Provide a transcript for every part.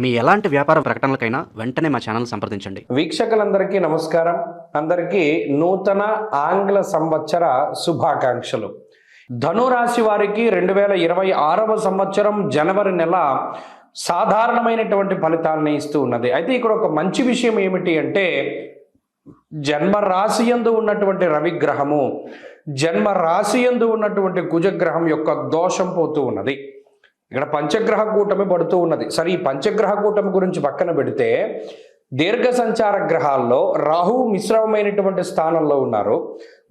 మీ ఎలాంటి వ్యాపార ప్రకటనలకైనా వెంటనే మా ఛానల్ సంప్రదించండి. వీక్షకులందరికీ నమస్కారం. అందరికీ నూతన ఆంగ్ల సంవత్సర శుభాకాంక్షలు. ధనురాశి వారికి రెండు వేల ఇరవై ఆరవ సంవత్సరం జనవరి నెల సాధారణమైనటువంటి ఫలితాలని ఇస్తూ ఉన్నది. అయితే ఇక్కడ ఒక మంచి విషయం ఏమిటి అంటే జన్మ రాశి యందు ఉన్నటువంటి రవిగ్రహము జన్మ రాశి యందు ఉన్నటువంటి కుజగ్రహం యొక్క దోషం పోతూ ఉన్నది. ఇక్కడ పంచగ్రహ కూటమి పడుతూ ఉన్నది. సరే ఈ పంచగ్రహ కూటమి గురించి పక్కన పెడితే దీర్ఘ సంచార గ్రహాల్లో రాహు మిశ్రమమైనటువంటి స్థానంలో ఉన్నారు.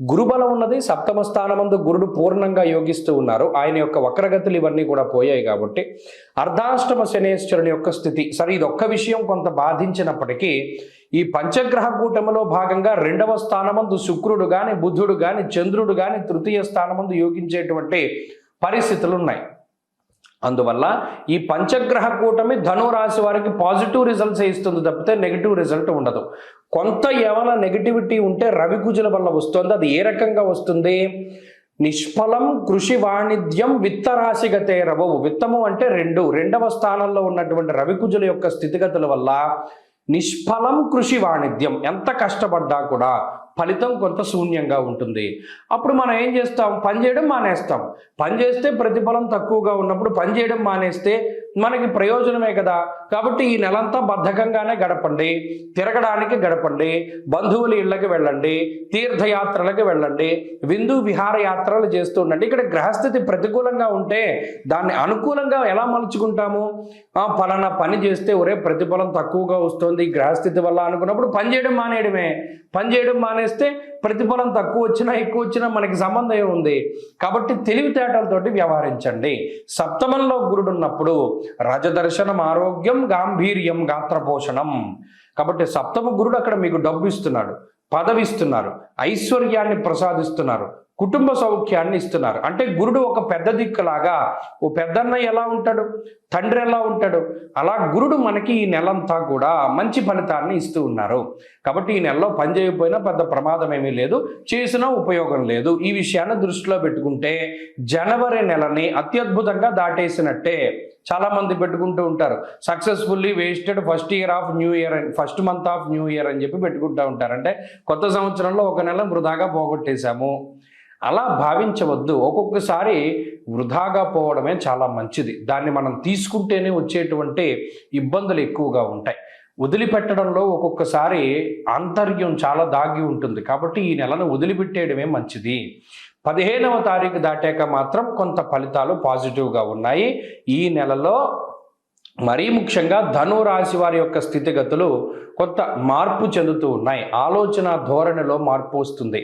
గురుబలం ఉన్నది సప్తమ స్థానమందు గురుడు పూర్ణంగా యోగిస్తూ ఉన్నారు. ఆయన యొక్క వక్రగతులు ఇవన్నీ కూడా పోయాయి కాబట్టి అర్ధాష్టమ శనేశ్వరుని యొక్క స్థితి. సరే ఇది ఒక్క విషయం కొంత బాధించినప్పటికీ ఈ పంచగ్రహ కూటమిలో భాగంగా రెండవ స్థానమందు శుక్రుడు కానీ బుధుడు కానీ చంద్రుడు కానీ తృతీయ స్థానమందు యోగించేటువంటి పరిస్థితులు ఉన్నాయి అందువల్ల ఈ పంచగ్రహ కూటమి ధనురాశి వారికి పాజిటివ్ రిజల్ట్స్ ఇస్తుంది తప్పితే నెగిటివ్ రిజల్ట్ ఉండదు. కొంత ఏమైనా నెగిటివిటీ ఉంటే రవి కుజుల వల్ల వస్తుంది. అది ఏ రకంగా వస్తుంది? నిష్ఫలం కృషి వాణిజ్యం విత్తరాశిగతే రవవు. విత్తము అంటే రెండు. రెండవ స్థానంలో ఉన్నటువంటి రవి కుజుల యొక్క స్థితిగతుల వల్ల నిష్ఫలం కృషి వాణిజ్యం. ఎంత కష్టపడ్డా కూడా ఫలితం కొంత శూన్యంగా ఉంటుంది. అప్పుడు మనం ఏం చేస్తాం? పని చేయడం మానేస్తాం. పని చేస్తే ప్రతిఫలం తక్కువగా ఉన్నప్పుడు పని చేయడం మానేస్తే మనకి ప్రయోజనమే కదా. కాబట్టి ఈ నెలంతా బద్ధకంగానే గడపండి. తిరగడానికి గడపండి. బంధువుల ఇళ్ళకి వెళ్ళండి. తీర్థయాత్రలకు వెళ్ళండి. విందు విహారయాత్రలు చేస్తూ ఉండండి. ఇక్కడ గ్రహస్థితి ప్రతికూలంగా ఉంటే దాన్ని అనుకూలంగా ఎలా మలుచుకుంటాము? పలానా ఫలానా పని చేస్తే ఒరే ప్రతిఫలం తక్కువగా వస్తుంది. గ్రహస్థితి వల్ల అనుకున్నప్పుడు పని చేయడం మానేయడమే. పని చేయడం మానేస్తే ప్రతిఫలం తక్కువ వచ్చినా ఎక్కువ వచ్చినా మనకి సంబంధం ఉంది కాబట్టి తెలివితేటలతోటి వ్యవహరించండి. సప్తమంలో గురుడు ఉన్నప్పుడు రజదర్శనం ఆరోగ్యం గాంభీర్యం గాత్రపోషణం. కాబట్టి సప్తమ గురుడు అక్కడ మీకు డబ్బు ఇస్తున్నాడు పదవి ఇస్తున్నారు ఐశ్వర్యాన్ని ప్రసాదిస్తున్నారు. కుటుంబ సౌఖ్యాన్ని ఇస్తున్నారు. అంటే గురుడు ఒక పెద్ద దిక్కులాగా ఓ పెద్దన్న ఎలా ఉంటాడు? తండ్రి ఎలా ఉంటాడు? అలా గురుడు మనకి ఈ నెలంతా కూడా మంచి ఫలితాన్ని ఇస్తూ ఉన్నారు. కాబట్టి ఈ నెలలో పని చేయకపోయినా పెద్ద ప్రమాదం ఏమీ లేదు చేసినా ఉపయోగం లేదు. ఈ విషయాన్ని దృష్టిలో పెట్టుకుంటే జనవరి నెలని అత్యద్భుతంగా దాటేసినట్టే చాలా మంది పెట్టుకుంటూ ఉంటారు. Successfully wasted first year of new year అని first month of new year అని చెప్పి పెట్టుకుంటూ ఉంటారు. అంటే కొత్త సంవత్సరంలో ఒక నెల వృధాగా పోగొట్టేశాము. అలా భావించవద్దు. ఒక్కొక్కసారి వృధాగా పోవడమే చాలా మంచిది. దాన్ని మనం తీసుకుంటేనే వచ్చేటువంటి ఇబ్బందులు ఎక్కువగా ఉంటాయి. వదిలిపెట్టడంలో ఒక్కొక్కసారి ఆంతర్యం చాలా దాగి ఉంటుంది. కాబట్టి ఈ నెలను వదిలిపెట్టేయడమే మంచిది. పదిహేనవ తారీఖు దాటాక మాత్రం కొంత ఫలితాలు పాజిటివ్గా ఉన్నాయి. ఈ నెలలో మరీ ముఖ్యంగా ధను రాశి వారి యొక్క స్థితిగతులు కొత్త మార్పు చెందుతూ ఉన్నాయి. ఆలోచన ధోరణిలో మార్పు వస్తుంది.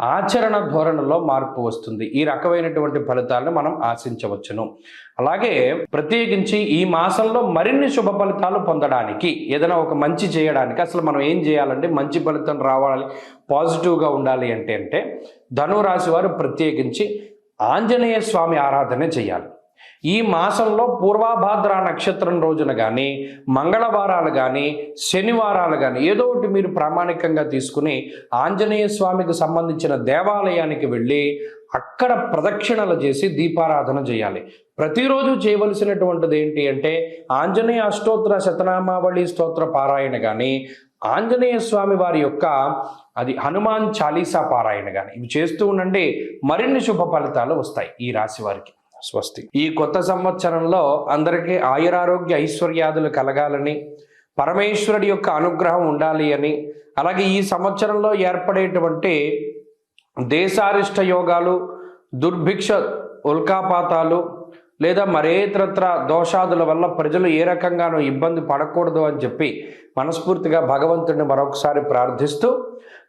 ఆచరణ ధోరణిలో మార్పు వస్తుంది. ఈ రకమైనటువంటి ఫలితాలను మనం ఆశించవచ్చును. అలాగే ప్రత్యేకించి ఈ మాసంలో మరిన్ని శుభ ఫలితాలు పొందడానికి ఏదైనా ఒక మంచి చేయడానికి అసలు మనం ఏం చేయాలంటే మంచి ఫలితం రావాలి పాజిటివ్గా ఉండాలి అంటే అంటే ధనురాశి వారు ప్రత్యేకించి ఆంజనేయ స్వామి ఆరాధన చేయాలి. ఈ మాసంలో పూర్వాభాద్ర నక్షత్రం రోజున కానీ మంగళవారాలు కానీ శనివారాలు కానీ ఏదో ఒకటి మీరు ప్రామాణికంగా తీసుకుని ఆంజనేయ స్వామికి సంబంధించిన దేవాలయానికి వెళ్ళి అక్కడ ప్రదక్షిణలు చేసి దీపారాధన చేయాలి. ప్రతిరోజు చేయవలసినటువంటిది ఏంటి అంటే ఆంజనేయ అష్టోత్తర శతనామావళి స్తోత్ర పారాయణ కానీ ఆంజనేయ స్వామి వారి యొక్క అది హనుమాన్ చాలీసా పారాయణ కానీ ఇవి చేస్తూ ఉండండి మరిన్ని శుభ ఫలితాలు వస్తాయి ఈ రాశి వారికి. స్వస్తి. ఈ కొత్త సంవత్సరంలో అందరికీ ఆయురారోగ్య ఐశ్వర్యాదులు కలగాలని పరమేశ్వరుడి యొక్క అనుగ్రహం ఉండాలి అని అలాగే ఈ సంవత్సరంలో ఏర్పడేటువంటి దేశారిష్ట యోగాలు దుర్భిక్ష ఉల్కాపాతాలు లేదా మరేతరత్ర దోషాదుల వల్ల ప్రజలు ఏ రకంగానూ ఇబ్బంది పడకూడదు అని చెప్పి మనస్ఫూర్తిగా భగవంతుడిని మరొకసారి ప్రార్థిస్తూ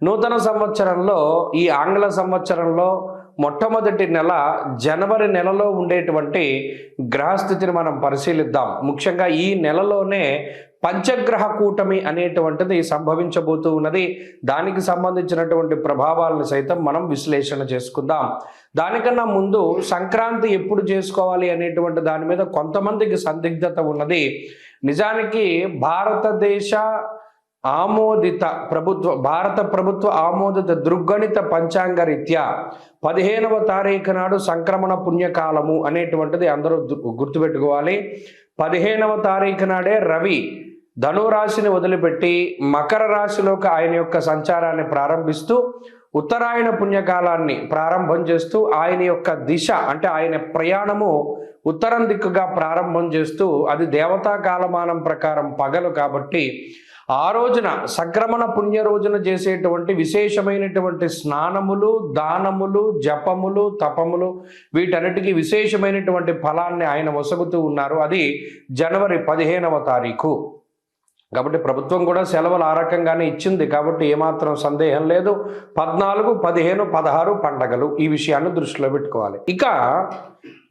నూతన సంవత్సరంలో ఈ ఆంగ్ల సంవత్సరంలో మొట్టమొదటి నెల జనవరి నెలలో ఉండేటువంటి గ్రహస్థితిని మనం పరిశీలిద్దాం. ముఖ్యంగా ఈ నెలలోనే పంచగ్రహ కూటమి అనేటువంటిది సంభవించబోతూ ఉన్నది. దానికి సంబంధించినటువంటి ప్రభావాలను సైతం మనం విశ్లేషణ చేసుకుందాం. దానికన్నా ముందు సంక్రాంతి ఎప్పుడు చేసుకోవాలి అనేటువంటి దాని మీద కొంతమందికి సందిగ్ధత ఉన్నది. నిజానికి భారతదేశ ఆమోదిత ప్రభుత్వ భారత ప్రభుత్వ ఆమోదిత దృగ్గణిత పంచాంగ రీత్యా పదిహేనవ తారీఖు నాడు సంక్రమణ పుణ్యకాలము అనేటువంటిది అందరూ గుర్తుపెట్టుకోవాలి. పదిహేనవ తారీఖు నాడే రవి ధనురాశిని వదిలిపెట్టి మకర రాశిలోకి ఆయన యొక్క సంచారాన్ని ప్రారంభిస్తూ ఉత్తరాయణ పుణ్యకాలాన్ని ప్రారంభం చేస్తూ ఆయన యొక్క దిశ అంటే ఆయన ప్రయాణము ఉత్తరం దిక్కుగా ప్రారంభం చేస్తూ అది దేవతా కాలమానం ప్రకారం పగలు కాబట్టి ఆ రోజున సంక్రమణ పుణ్య రోజున చేసేటువంటి విశేషమైనటువంటి స్నానములు దానములు జపములు తపములు వీటన్నిటికీ విశేషమైనటువంటి ఫలాన్ని ఆయన వసగుతూ ఉన్నారు. అది జనవరి పదిహేనవ తారీఖు. కాబట్టి ప్రభుత్వం కూడా సెలవులు ఆ రకంగానే ఇచ్చింది కాబట్టి ఏమాత్రం సందేహం లేదు. పద్నాలుగు పదిహేను పదహారు పండగలు ఈ విషయాన్ని దృష్టిలో పెట్టుకోవాలి. ఇక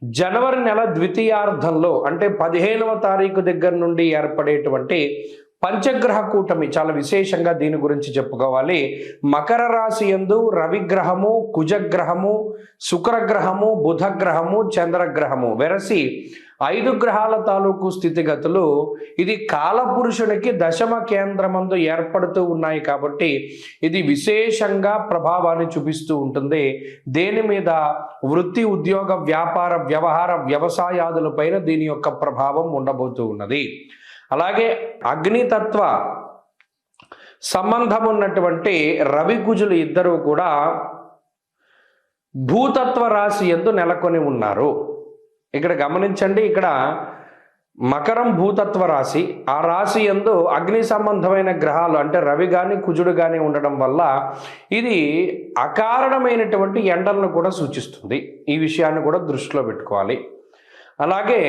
జనవరి నెల ద్వితీయార్థంలో అంటే పదిహేనవ తారీఖు దగ్గర నుండి ఏర్పడేటువంటి పంచగ్రహ కూటమి చాలా విశేషంగా దీని గురించి చెప్పుకోవాలి. మకర రాశి యందు రవిగ్రహము కుజగ్రహము శుక్రగ్రహము బుధగ్రహము చంద్రగ్రహము. వెరసి ఐదు గ్రహాల తాలూకు స్థితిగతులు. ఇది కాలపురుషునికి దశమ కేంద్రమందు ఏర్పడుతూ ఉన్నాయి కాబట్టి ఇది విశేషంగా ప్రభావాన్ని చూపిస్తూ ఉంటుంది. దేని మీద? వృత్తి ఉద్యోగ వ్యాపార వ్యవహార వ్యవసాయాదులపైన దీని యొక్క ప్రభావం ఉండబోతూ ఉన్నది. అలాగే అగ్నితత్వ సంబంధం ఉన్నటువంటి రవి కుజులు ఇద్దరూ కూడా భూతత్వ రాశి ఎందు నెలకొని ఉన్నారు. ఇక్కడ గమనించండి ఇక్కడ మకరం భూతత్వ రాశి. ఆ రాశి ఎందు అగ్ని సంబంధమైన గ్రహాలు అంటే రవి కానీ కుజుడు కానీ ఉండడం వల్ల ఇది అకారణమైనటువంటి ఎండలను కూడా సూచిస్తుంది. ఈ విషయాన్ని కూడా దృష్టిలో పెట్టుకోవాలి. అలాగే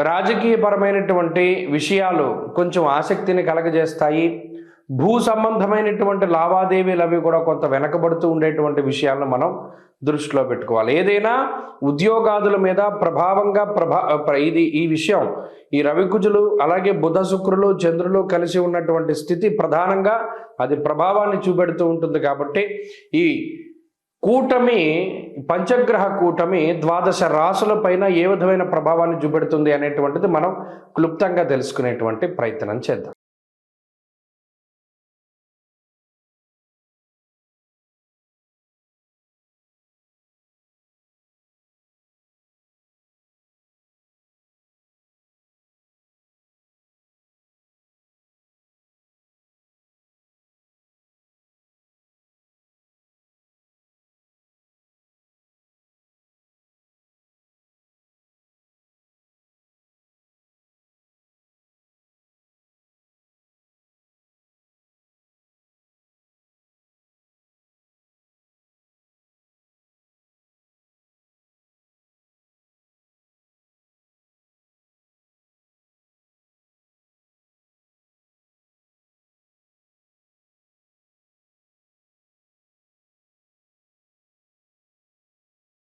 రాజకీయపరమైనటువంటి విషయాలు కొంచెం ఆసక్తిని కలగజేస్తాయి. భూ సంబంధమైనటువంటి లావాదేవీలు అవి కూడా కొంత వెనకబడుతూ ఉండేటువంటి విషయాలను మనం దృష్టిలో పెట్టుకోవాలి. ఏదైనా ఉద్యోగాదుల మీద ప్రభావంగా ప్రభా ప్ర- ఇది ఈ విషయం. ఈ రవికుజులు అలాగే బుధ శుక్రులు చంద్రులు కలిసి ఉన్నటువంటి స్థితి ప్రధానంగా అది ప్రభావాన్ని చూపెడుతూ ఉంటుంది కాబట్టి ఈ కూటమి పంచగ్రహ కూటమి ద్వాదశ రాసుల పైన ఏ విధమైన ప్రభావాన్ని చూపెడుతుంది అనేటువంటిది మనం క్లుప్తంగా తెలుసుకునేటువంటి ప్రయత్నం చేద్దాం.